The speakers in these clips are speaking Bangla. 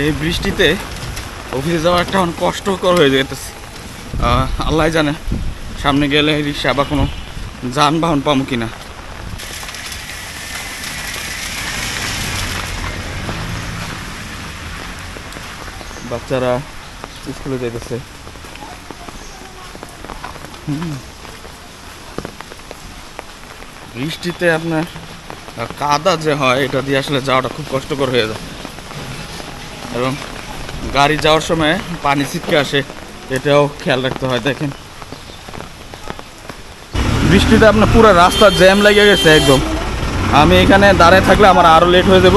এই বৃষ্টিতে অফিসে যাওয়া একটা অনেক কষ্টকর হয়ে যেতেছে। আল্লাহ জানে সামনে গেলে রিক্সা বা কোনো যানবাহন পাবো কিনা। বাচ্চারা স্কুলে যেতেছে বৃষ্টিতে আপনার কাদা যে হয়, এটা দিয়ে আসলে যাওয়াটা খুব কষ্টকর হয়ে যায়। এবং গাড়ি যাওয়ার সময় পানি ছিটকে আসে, এটাও খেয়াল রাখতে হয়, দেখেন। বৃষ্টিতে আপনার পুরো রাস্তা জ্যাম লেগে গেছে একদম। আমি এখানে দাঁড়ায় থাকলে আমার আরও লেট হয়ে যাব।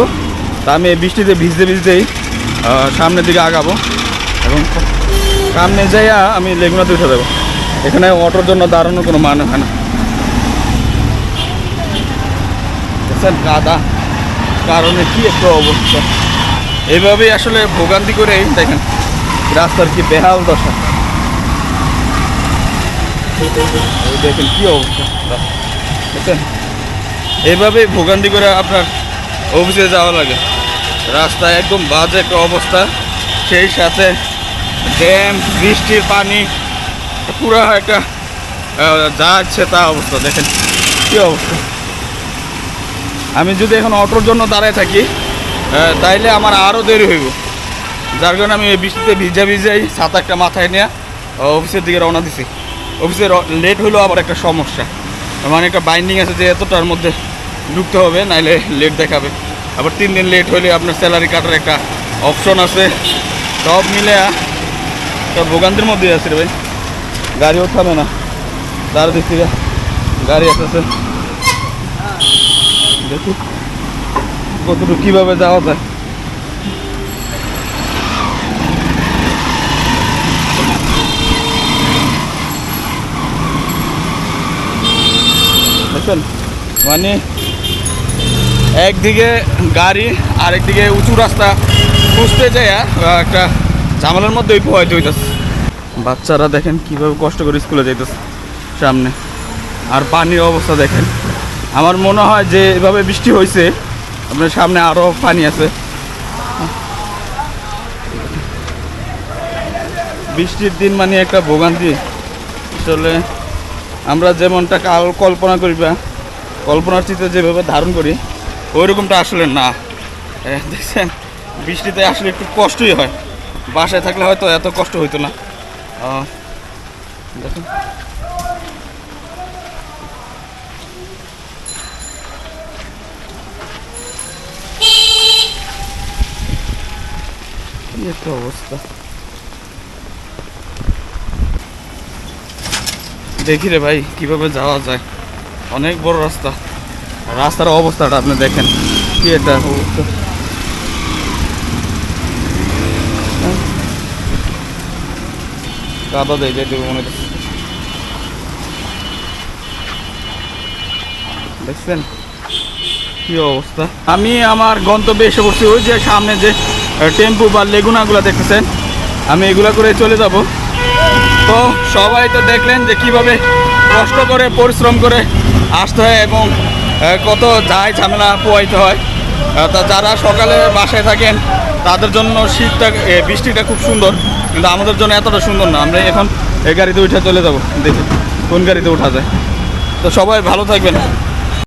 তা আমি এই বৃষ্টিতে ভিজতে ভিজতেই সামনের দিকে আগাবো এবং সামনে যাইয়া আমি লেগুনাতে উঠে দেবো এখানে অটোর জন্য দাঁড়ানোর কোনো মানে হয় না। কাদা, কারণে কি একটা অবস্থা? এইভাবেই আসলে ভোগান্তি করেই দেখেন, রাস্তার কি বেহাল দশা। দেখেন কি অবস্থা। এইভাবেই ভোগান্তি করে আপনার অফিসে যাওয়া লাগে। রাস্তা একদম বাজে একটা অবস্থা। সেই সাথে ড্যাম, বৃষ্টির পানি, পুরো একটা যা আছে তা অবস্থা। দেখেন কি অবস্থা। আমি যদি এখন অটোর জন্য দাঁড়ায় থাকি তাইলে আমার আরও দেরি হইব। যার কারণে আমি বৃষ্টিতে ভিজা ভিজাই ছাতা একটা মাথায় নিয়ে অফিসের দিকে রওনা দিছি। অফিসে লেট হলো আবার একটা সমস্যা। মানে একটা বাইন্ডিং আছে যে এতটার মধ্যে ঢুকতে হবে, নাইলে লেট দেখাবে। আবার তিন দিন লেট হলে আপনার স্যালারি কাটার একটা অপশন আছে। সব মিলে সব ভোগান্তির মধ্যে আছে রে ভাই। গাড়িও থামে না। তার দিক থেকে গাড়ি আসতেছে। দেখি। কতটুকু, কীভাবে যাওয়া যায়? মানে একদিকে গাড়ি, আরেকদিকে উঁচু রাস্তা। খুঁজতে যায় একটা ঝামেলার মধ্যে হইতেছে। বাচ্চারা দেখেন কীভাবে কষ্ট করে স্কুলে যাইতেছে সামনে। আর পানির অবস্থা দেখেন। আমার মনে হয় যে এভাবে বৃষ্টি হয়েছে আপনার সামনে আরও পানি আছে। বৃষ্টির দিন মানে একটা ভোগান্তি। আসলে আমরা যেমনটা কাল কল্পনা করি বা কল্পনার চিত্র যেভাবে ধারণ করি, ওইরকমটা আসলে না। দেখছেন, বৃষ্টিতে আসলে একটু কষ্টই হয়। বাসায় থাকলে হয়তো এত কষ্ট হইতো না। দেখুন। কি একটা অবস্থা দেখি রে ভাই, কীভাবে যাওয়া যায়? অনেক বড় রাস্তা। রাস্তার অবস্থাটা আপনি দেখেন। কি এটা অবস্থা? কাদা দেয় যাইতে মনে দেখছেন? কি অবস্থা? আমি আমার গন্তব্যে এসে পড়ছি। ওই যে সামনে যে টেম্পু বা লেগুনাগুলো দেখতেছেন আমি এগুলা করে চলে যাব। তো সবাই তো দেখলেন যে কীভাবে কষ্ট করে, পরিশ্রম করে আসতে হয় এবং কত যায় ঝামেলা পোয়াইতে হয়। তা যারা সকালে বাসায় থাকেন, তাদের জন্য শীতটা বৃষ্টিটা খুব সুন্দর। কিন্তু আমাদের জন্য এতটা সুন্দর না। আমরা এখন এই গাড়িতে উঠে চলে যাব। দেখি কোন গাড়িতে ওঠা যায়। তো সবাই ভালো থাকবেন।